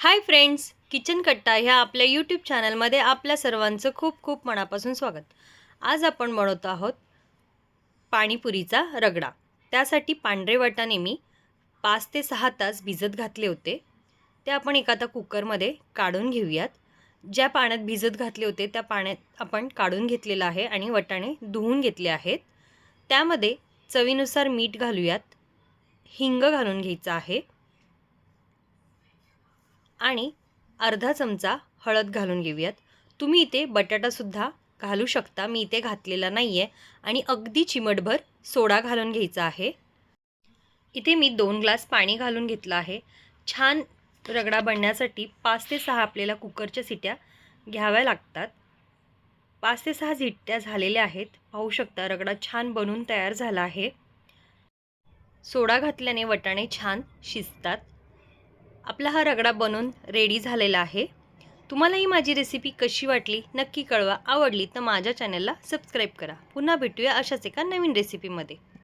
Hi friends kitchen कट्टा ह्या आपल्या यूट्यूब चॅनलमध्ये आपल्या सर्वांचं खूप खूप मनापासून स्वागत. आज आपण बनवतो आहोत पाणीपुरीचा रगडा. त्यासाठी पांढरे वाटाणे मी पाच ते सहा तास भिजत घातले होते. ते आपण एखादा आता कुकरमध्ये काढून घेऊयात. ज्या पाण्यात भिजत घातले होते त्या पाण्यात आपण काढून घेतलेलं आहे आणि वटाणे धुवून घेतले आहेत. त्यामध्ये चवीनुसार मीठ घालूयात. हिंग घालून घ्यायचं आहे. आणि अर्धा चमचा हळद घालून घेऊयात. तुम्ही इथे बटाटासुद्धा घालू शकता. मी इथे घातलेला नाही आहे आणि अगदी चिमटभर सोडा घालून घ्यायचा आहे. इथे मी दोन ग्लास पाणी घालून घेतलं आहे. छान रगडा बनण्यासाठी पाच ते सहा आपल्याला कुकरच्या सिट्या घ्याव्या लागतात. पाच ते सहा सिट्ट्या झालेल्या आहेत. पाहू शकता रगडा छान बनून तयार झाला आहे. सोडा घातल्याने वटाणे छान शिजतात. आपला हा रगडा बनून रेडी झालेला आहे. तुम्हाला ही माझी रेसिपी कशी वाटली नक्की कळवा. आवडली तर माझ्या चॅनलला सबस्क्राईब करा. पुन्हा भेटूया अशाच एका नवीन रेसिपीमध्ये